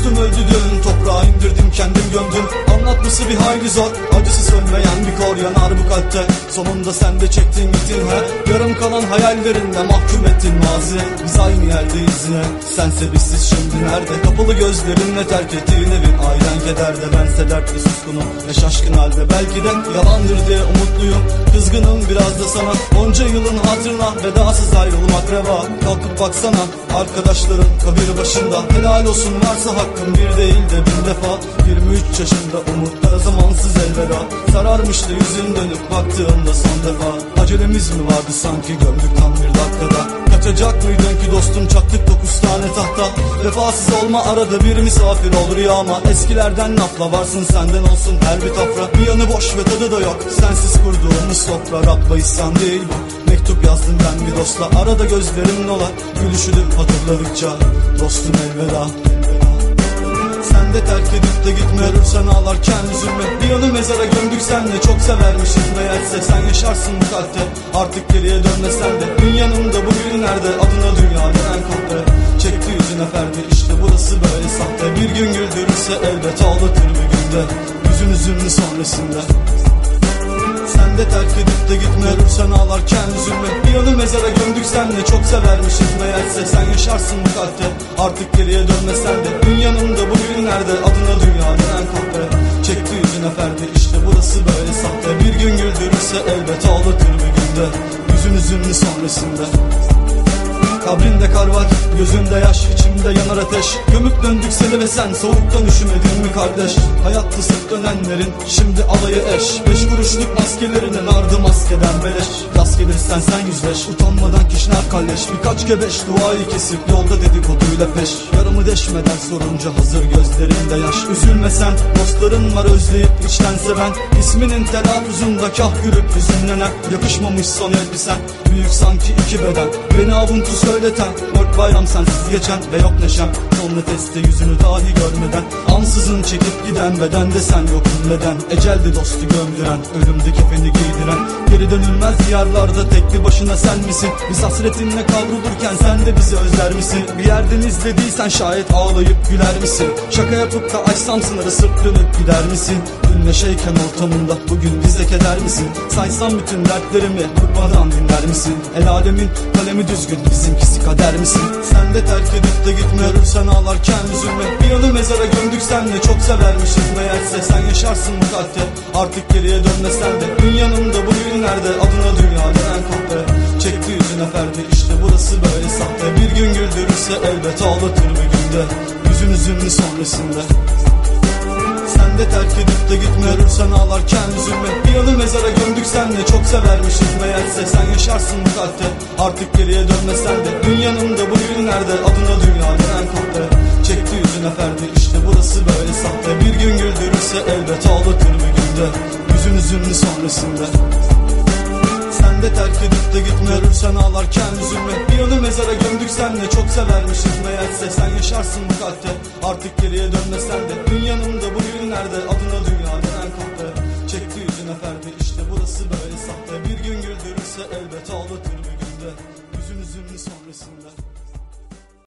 Dostum öldü Toprağa indirdim kendim gömdüm. Anlatması bir hayli zor Acısı sönmeyen bir kor yanar bu kalpte. Sonunda sen de çektin gittin he Yarım kalan hayallerinle mahkum ettin mazi. Biz aynı yerdeyiz yine. Sense bizsiz şimdi nerede? Kapalı gözlerinle terk ettiğin evin Ailen kederde bense dertli suskunum. Ve şaşkın halde belki de yalandır diye umutluyum. Kızgınım biraz da sana. Onca yılın hatırına vedasız ayrılmak reva. Kalkıp baksana arkadaşların kabir başında. Helal olsun varsa hakkım bir değil de bin defa. 23 yaşında umutlara zamansız elveda Sararmıştı yüzün dönüp baktığımda son defa. Acelemiz mi vardı sanki gömdük tam bir dakikada? Kaçacak mıydın ki dostum çaktık dokuz tane tahta? Vefasız olma arada bir misafir olur ya ama Eskilerden lafla varsın senden olsun her bir tafra. Bir yanı boş ve tadı da yok sensiz kurduğumuz sofra. Rabba isyan değil bu. Mektup yazdım ben bir dostla. Arada gözlerim dolar gülüşünü hatırladıkça Dostum elveda sen de terk edip de gitme. Ölürsen ağlarken üzülme. Bir yanı mezara gömdük senle Çok severmişiz meğerse. Sen yaşarsın bu kalpte. Artık geriye dönmesen de. Gün yanımda bugün nerede? Adına dünya denen kahve Çekti yüzüne ferdi. İşte burası böyle sahte. Bir gün güldürürse elbet ağlatır bir günde. Yüzün üzümlü sonrasında. Sen de terk edip de gitme. Ölürsen ağlarken üzülme. Bir yanı mezara gömdük senle Çok severmişiz meğerse. Sen yaşarsın bu kalpte. Artık geriye dönmesen de. Gün yanımda bugünlerde Adına dünya denen kahve Çekti yüzüne ferdi işte burası böyle sahte. Bir gün güldürürse elbet ağlatır bir günde. Yüzün üzümlü sonrasında Kabrinde kar var, gözünde yaş, içimde yanar ateş. Gömüp döndük seni ve sen. Soğuktan üşümedin mi kardeş? Hayatta sık dönenlerin şimdi alayı eş. Beş kuruşluk maskelerinin ardı maskeden beleş. Rast gelirsen sen yüzleş, utanmadan kişner kalleş. Birkaç gebeş duayı kesip yolda dedikoduyla peş. Yarımı deşmeden sorunca hazır gözlerinde yaş. Üzülme sen, dostların var özleyip içten seven. İsminin telaffuzunda kah gülüp hüzünlenen. Yakışmamış son elbisen, büyük sanki iki beden. Beni avuntu söyleten. Dört bayram sensiz geçen. Ve yok neşem. Son nefeste yüzünü dahi görmeden Ansızın çekip giden bedende sen yokun neden? Eceldi dostu gömdüren Ölümde kefeni giydiren. Geri dönülmez diyarlarda tek bir başına sen misin? Biz hasretinle kavrulurken sen de bizi özler misin? Bir yerden izlediysen şayet ağlayıp güler misin? Şaka yapıp da açsam sınırı sırt dönüp gider misin? Dün neşeyken ortamında bugün bize keder misin? Saysam bütün dertlerimi bıkmadan dinler misin? El alemin kalemi düzgün bizimkisi kader misin? Sen de terk edip de gitme ölürsen ağlarken üzülme. Bir yanı mezara gömdük senle. Çok severmişiz meğerse. Sen yaşarsın bu kalpte artık geriye dönmesen de. Gün yanımda bugünlerde adına dünya denen kahve Çekti yüzüne ferdi. İşte burası böyle sahte. Bir gün güldürürse elbet ağlatır bir günde. Yüzün üzümlü sonrasında. Sen de terk edip de gitme ölürsen ağlarken üzülme. Bir yanı mezara gömdük senle çok severmişiz meğerse Sen yaşarsın bu kalpte. Artık geriye dönmesen de. Gün yanımda bugünlerde adına dünya denen kahve Çekti yüzüne ferdi işte burası böyle sahte. Bir gün güldürürse elbet ağlatır bir günde. Yüzün üzümlü sonrasında. Sen de terk edip de gitme Ölürsen ağlarken üzülme. Bir yanı mezara gömdük senle Çok severmişiz meğerse Sen yaşarsın bu kalpte. Artık geriye dönmesen de. Gün yanımda bugünlerde Adına dünya denen kahve Çekti yüzüne ferdi işte burası böyle sahte Bir gün güldürürse elbet ağlatır bir günde. Yüzün üzümlü sonrasında